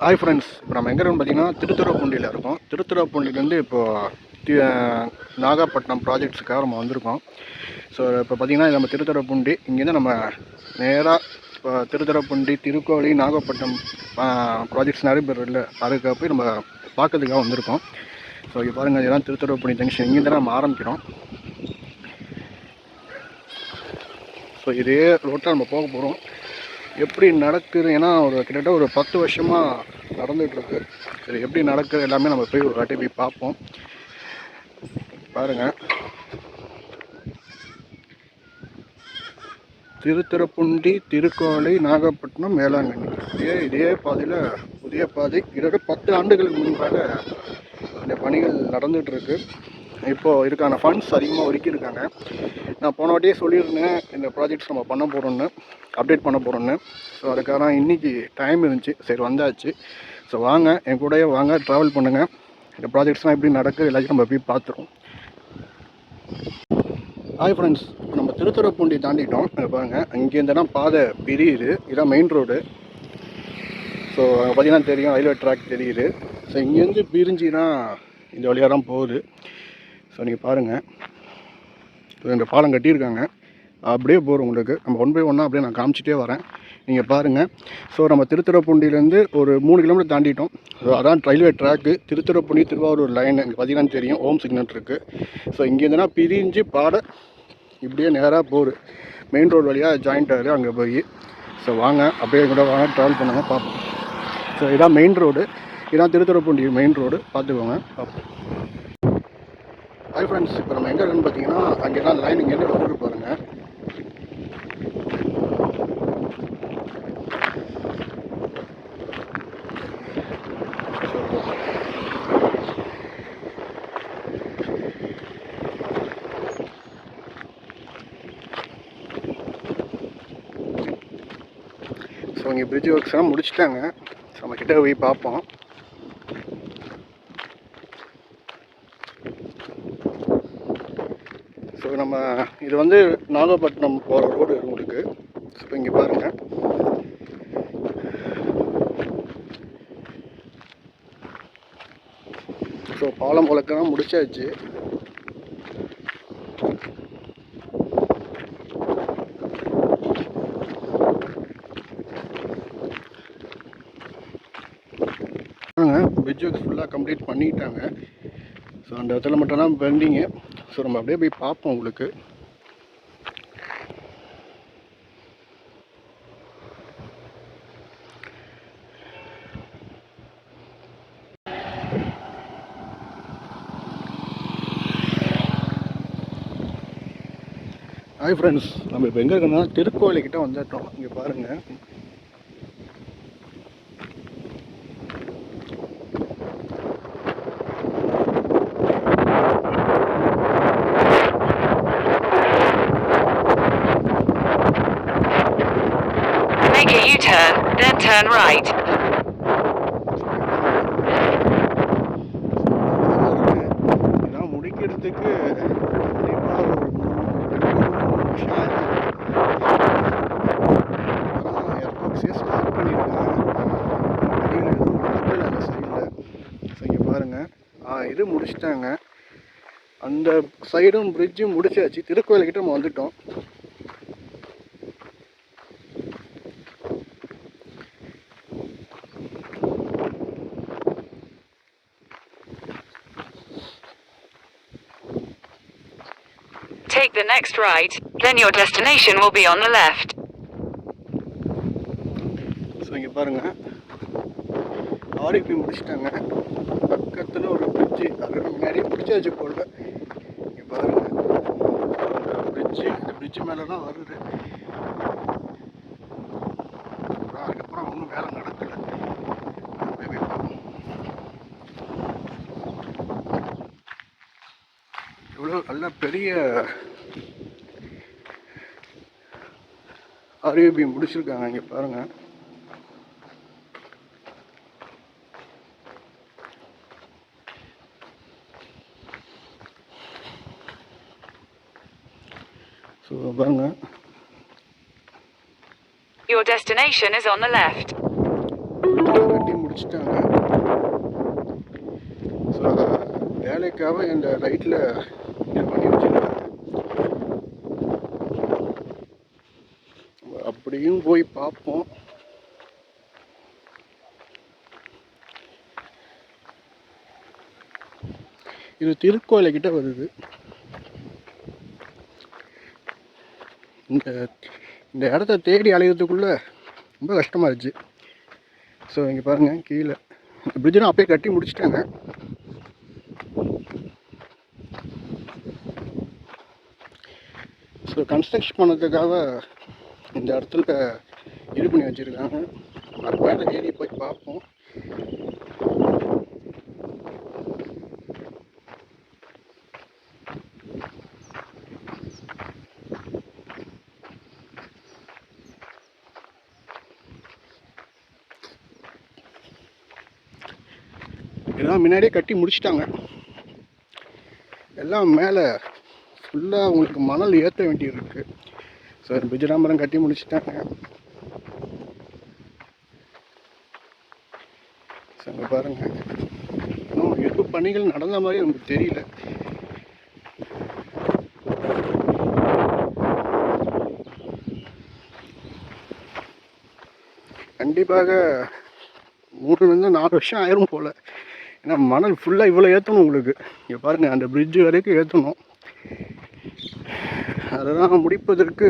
Hi friends இப்போ நம்ம எங்கே இருக்கோம் பார்த்தீங்கன்னா திருத்துறைப்பூண்டியில் இருக்கோம். திருத்துறைப்பூண்டிலேருந்து இப்போது நாகப்பட்டினம் ப்ராஜெக்ட்ஸுக்காக நம்ம வந்திருக்கோம். ஸோ இப்போ பார்த்திங்கன்னா நம்ம திருத்துறைப்பூண்டி இங்கேருந்து நம்ம நேராக இப்போ திருத்துறைப்பூண்டி திருக்கோழி நாகப்பட்டினம் ப்ராஜெக்ட்ஸ் நிறைய பேர் இல்லை அதுக்காக போய் நம்ம பார்க்கறதுக்காக வந்திருக்கோம். ஸோ இங்கே பாருங்கள் இதெல்லாம் திருத்துறைப்பூண்டி ஜங்ஷன் இங்கேருந்து தான் நம்ம ஆரம்பிக்கிறோம். ஸோ இதே ரோட்டில் நம்ம போக போகிறோம் எப்படி நடக்குது? ஏன்னா ஒரு கிட்டத்தட்ட ஒரு பத்து வருஷமாக நடந்துகிட்ருக்கு. சரி எப்படி நடக்குது எல்லாமே நம்ம போய் ஒரு வாட்டி போய் பார்ப்போம். பாருங்கள் திருத்திருப்புண்டி திருக்கோளை நாகப்பட்டினம் வேளாங்கண்ணி. இதே இதே பாதையில் புதிய பாதை. கிட்டத்தட்ட பத்து ஆண்டுகளுக்கு முன்பாக இந்த பணிகள் நடந்துகிட்ருக்கு. இப்போது இதுக்கான ஃபண்ட்ஸ் அதிகமாக ஒதுக்கியிருக்காங்க. நான் போன வாட்டியே சொல்லியிருந்தேன் இந்த ப்ராஜெக்ட்ஸ் நம்ம பண்ண போகிறோன்னு அப்டேட் பண்ண போகிறோன்னு ஸோ அதுக்காக இன்றைக்கி டைம் இருந்துச்சு. சரி வந்தாச்சு. ஸோ வாங்க என் கூடயே வாங்க ட்ராவல் பண்ணுங்கள் இந்த ப்ராஜெக்ட்ஸ்லாம் எப்படி நடக்குது எல்லாத்தையும் நம்ம போய் பார்த்துருவோம். ஹாய் ஃப்ரெண்ட்ஸ் நம்ம திருத்துறைப்பூண்டி தாண்டிட்டோம். இங்க பாருங்க அங்கேருந்து தான் பாதை பிரியுது. இதான் மெயின் ரோடு ஸோ அங்கே பார்த்தீங்கன்னா தெரியும் ரயில்வே ட்ராக் தெரியுது. ஸோ இங்கேருந்து பிரிஞ்சுன்னா இந்த வழியாக தான் போகுது. ஸோ நீங்கள் பாருங்கள் இந்த பாலம் கட்டியிருக்காங்க. அப்படியே போகிறோம் உங்களுக்கு. நம்ம ஒன் பை ஒன்னாக அப்படியே நான் காமிச்சிட்டே வரேன். நீங்கள் பாருங்கள் ஸோ நம்ம திருத்துறைப்பூண்டிலேருந்து ஒரு மூணு கிலோமீட்டர் தாண்டிட்டோம். ஸோ அதான் railway track Thiruthuraipoondi Thiruvarur line இங்கே பார்த்தீங்கன்னா தெரியும். ஓம் சிக்னல் இருக்குது ஸோ இங்கேருந்துனா பிரிஞ்சு பாட இப்படியே நேராக போகுது மெயின் ரோடு வழியாக ஜாயிண்ட் ஆகுது. அங்கே போய். ஸோ வாங்க. அப்படியே கூட வாங்க ட்ராவல் பண்ணுங்கள் பார்ப்போம் ஸோ இதான் மெயின் ரோடு இதான் திருத்துறைப்பூண்டி மெயின் ரோடு பார்த்துக்கோங்க. பார்ப்போம் ஹாய் ஃப்ரெண்ட்ஸ் இப்போ நம்ம எங்கே இருக்குன்னு பார்த்தீங்கன்னா அங்கெல்லாம் லைன் இங்கேருந்து வந்துட்டு பாருங்க ஸோ இங்கே பிரிட்ஜ் ஒர்க்ஸ்லாம் முடிச்சிட்டாங்க. ஸோ நம்ம கிட்டே போய் பார்ப்போம். ஸோ நம்ம இது வந்து நாகப்பட்டினம் போகிற ரோடு உங்களுக்கு. ஸோ இங்கே பாருங்கள் ஸோ பாலம் வழக்கெல்லாம் முடிச்சாச்சு. பிரிட்ஜ் ஒர்க்ஸ் ஃபுல்லாக கம்ப்ளீட் பண்ணிட்டாங்க. ஸோ அந்த இடத்துல மட்டும் தான் பெண்டிங்கு ஸோ நம்ம அப்படியே போய் பார்ப்போம் உங்களுக்கு. ஹாய் ஃப்ரெண்ட்ஸ் நம்ம இப்போ எங்கே இருக்கோம்னா திருக்கோயிலுக்கிட்ட வந்துட்டோம். இங்கே பாருங்கள் Make a U-turn, then turn right. இதெல்லாம் முடிக்கிறதுக்கு கண்டிப்பாக ஒரு மூணு ரெண்டு மூணு வருஷம் ஆயிடும் அப்புறம் எர்பாக்ஸே ஸ்டார்ட் பண்ணியிருக்காங்க வழியில் எதுவும் நடக்கல அந்த Then turn right. பாருங்கள் இது முடிச்சிட்டாங்க. அந்த சைடும் பிரிட்ஜும் முடிச்சாச்சு. திருக்கோயில்கிட்ட நம்ம வந்துட்டோம் Take the next right, then your destination will be on the left. So இங்கே பாருங்கள் ஆர்இபி முடிச்சிட்டாங்க. பக்கத்தில் ஒரு பிரிட்ஜு அது நிறைய நிறைய பிடிச்சாச்சு போடுவேன் இங்கே பாருங்கள் பிரிட்ஜு இந்த பிரிட்ஜு மேலே தான் வருது அப்புறம் அதுக்கப்புறம் ஒன்றும் வேலை நடக்கலை போய் போய் பார்ப்போம் இவ்வளோ நல்ல பெரிய ஆர்யூபி முடிச்சிருக்காங்க இங்கே பாருங்கள் ஸோ பாருங்க. Your destination is on the left. கட்டி முடிச்சு முடிச்சிட்டாங்க. ஸோ வேலைக்காக இந்த ரைட்டில் இது பண்ணி வச்சுருக்காங்க அப்படியும் போய் பார்ப்போம். இது திருக்கோயிலை கிட்ட வருது. இந்த இந்த இடத்த தேடி அலையிறதுக்குள்ள ரொம்ப கஷ்டமாக இருந்துச்சு. ஸோ இங்கே பாருங்கள் கீழே. பிரிட்ஜெலாம் அப்பயே கட்டி முடிச்சிட்டாங்க. ஸோ கன்ஸ்ட்ரக்ஷன் பண்ணதுக்காக இந்த இடத்துல இது பண்ணி வச்சுருக்காங்க. அது மேலே ஏறி போய் பார்ப்போம். எல்லாம் முன்னாடியே கட்டி முடிச்சிட்டாங்க. எல்லாம் மேலே ஃபுல்லாக உங்களுக்கு மணல் ஏற்ற வேண்டியிருக்கு. சார் பிஜிராமரம் கட்டி முடிச்சுட்டாங்க. ஸோ அங்கே இன்னும் எது பணிகள் நடந்த மாதிரி நமக்கு தெரியல. கண்டிப்பாக மூணுலேருந்து நாலு வருஷம் ஆயிரும் போல். ஏன்னா மணல் ஃபுல்லாக இவ்வளோ ஏற்றணும் உங்களுக்கு. இங்கே பாருங்கள் அந்த பிரிட்ஜு வரைக்கும் ஏற்றணும் அதெல்லாம் முடிப்பதற்கு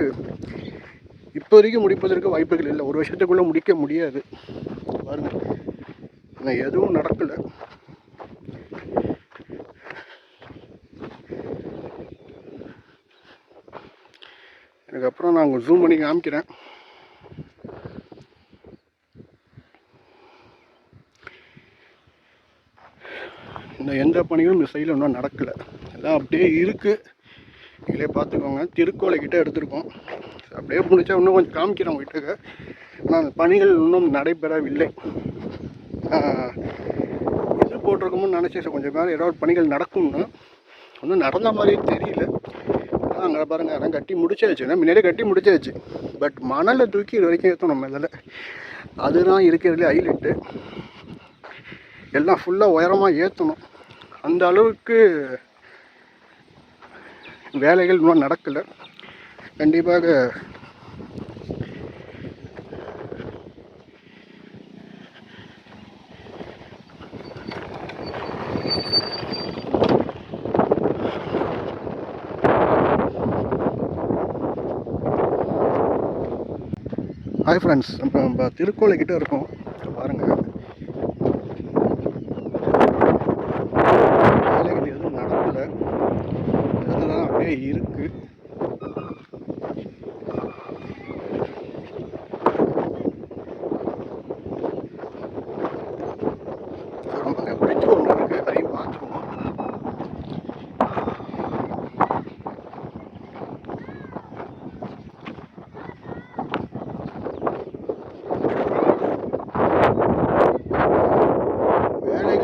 இப்போதைக்கு முடிப்பதற்கு வாய்ப்புகள் இல்லை. ஒரு வருஷத்துக்குள்ளே முடிக்க முடியாது. பாருங்க. ஆனால் எதுவும் நடக்கலை. அதுக்கப்புறம் நான் உங்கள் ஜூம் பண்ணி காமிக்கிறேன். இந்த எந்த பணியும் இந்த சைடில் இன்னும் நடக்கலை. எல்லாம் அப்படியே இருக்குது நீங்களே பார்த்துக்கோங்க. திருக்கோலை கிட்டே எடுத்திருக்கோம். அப்படியே முடிச்சா இன்னும் கொஞ்சம் காமிக்கிறேன் உங்ககிட்ட. ஆனால் அந்த பணிகள் இன்னும் நடைபெறவில்லை. ஆஹ், இது போட்டிருக்கோம்னு நினச்சேன். கொஞ்சம் மேலே ஏதாவது பணிகள் நடக்கும்னு. ஒன்றும் நடந்த மாதிரியே தெரியல. அங்கே பாருங்க அதான் கட்டி முடிச்சாச்சுன்னா முன்னாடியே கட்டி முடிச்சாச்சு. பட் மணலை தூக்கி இது வரைக்கும் ஏற்றணும் மேலே. அதுதான் இருக்கிறதுலே ஹைலைட்டு. எல்லாம் ஃபுல்லாக உயரமாக ஏற்றணும் அந்த அளவுக்கு வேலைகள் இன்னும் நடக்கலை. கண்டிப்பாக ஹாய் ஃப்ரெண்ட்ஸ் நம்ம நம்ம திருக்கோலை கிட்ட இருக்கோம் இங்க பாருங்க வேலைகள் எதுவும் நடக்கலை அதெல்லாம் அப்படியே இருக்கு நம்ம பிடிச்சி ஒன்று இருக்கு அதையும் பார்த்துருவோம் வேலைகள்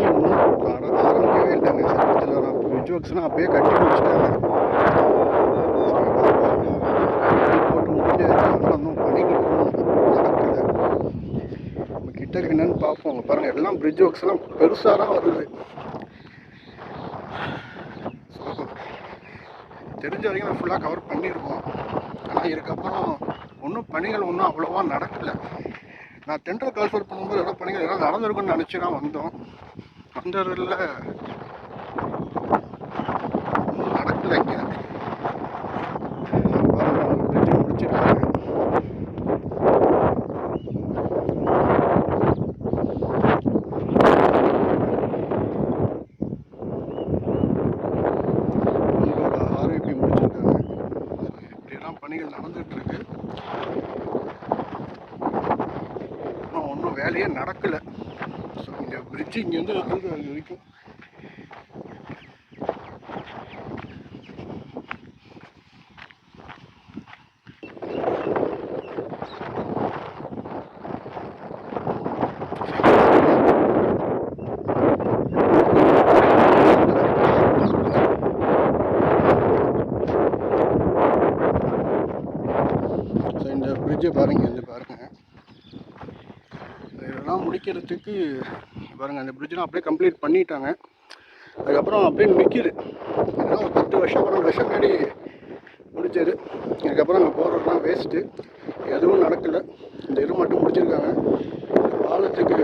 இன்னும் ஆர- ஆரம்பிக்கவே இல்லைங்க. சமயத்தில் நான் பிரிட்ஜ் கட்டி முடிச்சிட்டாங்க சரி, பாப்போம். போட்டு முடிஞ்சாச்சு ஆனால் இன்னும் பணிகள் இன்னும் நடக்கலை நம்ம என்னன்னு பார்ப்போம். பாருங்கள் பாருங்க எல்லாம் பிரிட்ஜ் ஒர்க்ஸ் எல்லாம் பெருசாக தான் வருது. தெரிஞ்ச வரைக்கும் நான் ஃபுல்லாக கவர் பண்ணியிருக்கோம் ஆனால் இதுக்கப்புறம் ஒன்றும் பணிகள் ஒன்றும் அவ்வளோவா நடக்கலை. நான் டெண்டர் கால்ஃபர் பண்ணும்போது ஏதோ பணிகள் ஏதாவது நடந்திருக்குன்னு நினச்சி தான் வந்தோம் வந்ததில் ஒன்றும் நடக்கலை இங்கே பாருங்க bridge முடிச்சிருக்காங்க உங்களோட ஆர்ஐபி முடிச்சிருக்காங்க ஸோ இப்படியெல்லாம் பணிகள் நடந்துட்டு இருக்கு ஆனால் ஒன்றும் வேலையே நடக்கலை ஸோ வச்சு இங்கேருந்து இருக்குது அது வரைக்கும் இந்த பிரிட்ஜை பாருங்க இந்த பாருங்க. இதெல்லாம் முடிக்கிறதுக்கு பாருங்கள் அந்த பிரிட்ஜெலாம் அப்படியே கம்ப்ளீட் பண்ணிட்டாங்க. அதுக்கப்புறம் அப்படியே நிற்கிது ஒரு பத்து வருஷம் பன்னெண்டு வருஷம் முன்னாடி முடிச்சது. அதுக்கப்புறம் அங்கே போகிறதுலாம் வேஸ்ட்டு எதுவும் நடக்கலை. இந்த இது மட்டும் முடிச்சிருக்காங்க. பாலத்துக்கு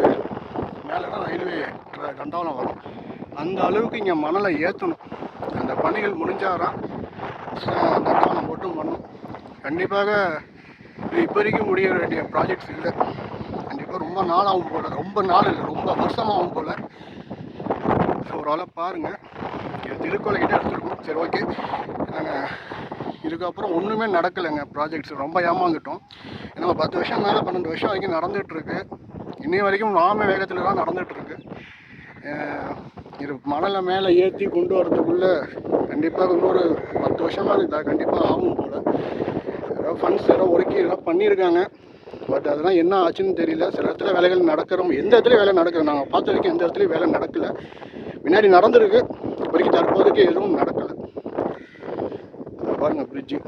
மேலே தான் ரயில்வே தண்டவாளம் வரும். அந்த அளவுக்கு இங்கே மணலை ஏற்றணும் அந்த பணிகள் முடிஞ்சாதான் தண்டவாளம் மட்டும் பண்ணும் கண்டிப்பாக இது இப்போதைக்கு முடிய வேண்டிய ப்ராஜெக்ட்ஸ் இல்லை. கண்டிப்பாக ரொம்ப நாள் ஆகும் போல் ரொம்ப நாள் இல்லை ரொம்ப வருஷமாகும் போல். ஸோ ஒரு ஆளை பாருங்கள் இது கிட்டே எடுத்துருக்கோம் சரி ஓகே. நாங்கள் இதுக்கப்புறம் ஒன்றுமே நடக்கலைங்க ப்ராஜெக்ட்ஸ் ரொம்ப ஏமாந்துட்டோம். ஏன்னா பத்து வருஷம் மேலே பன்னெண்டு வருஷம் வரைக்கும் நடந்துகிட்ருக்கு. இன்னி வரைக்கும் நாம வேகத்தில் தான் நடந்துகிட்ருக்கு. இது மணலை மேலே ஏற்றி கொண்டு வரதுக்குள்ளே கண்டிப்பாக இன்னொரு பத்து வருஷமாக இருந்தால் கண்டிப்பாக ஆகும் போல். ஏதோ ஃபண்ட்ஸ் ஏதோ ஒதுக்கி ஏதோ பண்ணியிருக்காங்க. பட் அதெல்லாம் என்ன ஆச்சுன்னு தெரியல. சில இடத்துல வேலைகள் நடக்கிறோம். எந்த இடத்துலையும் வேலை நடக்கிற நாங்கள் பார்த்த வரைக்கும் எந்த இடத்துலையும் வேலை நடக்கல. முன்னாடி நடந்திருக்கு. இப்போதைக்கு தற்போதைக்கு எதுவும் நடக்கலை. பாருங்கள் பிரிட்ஜு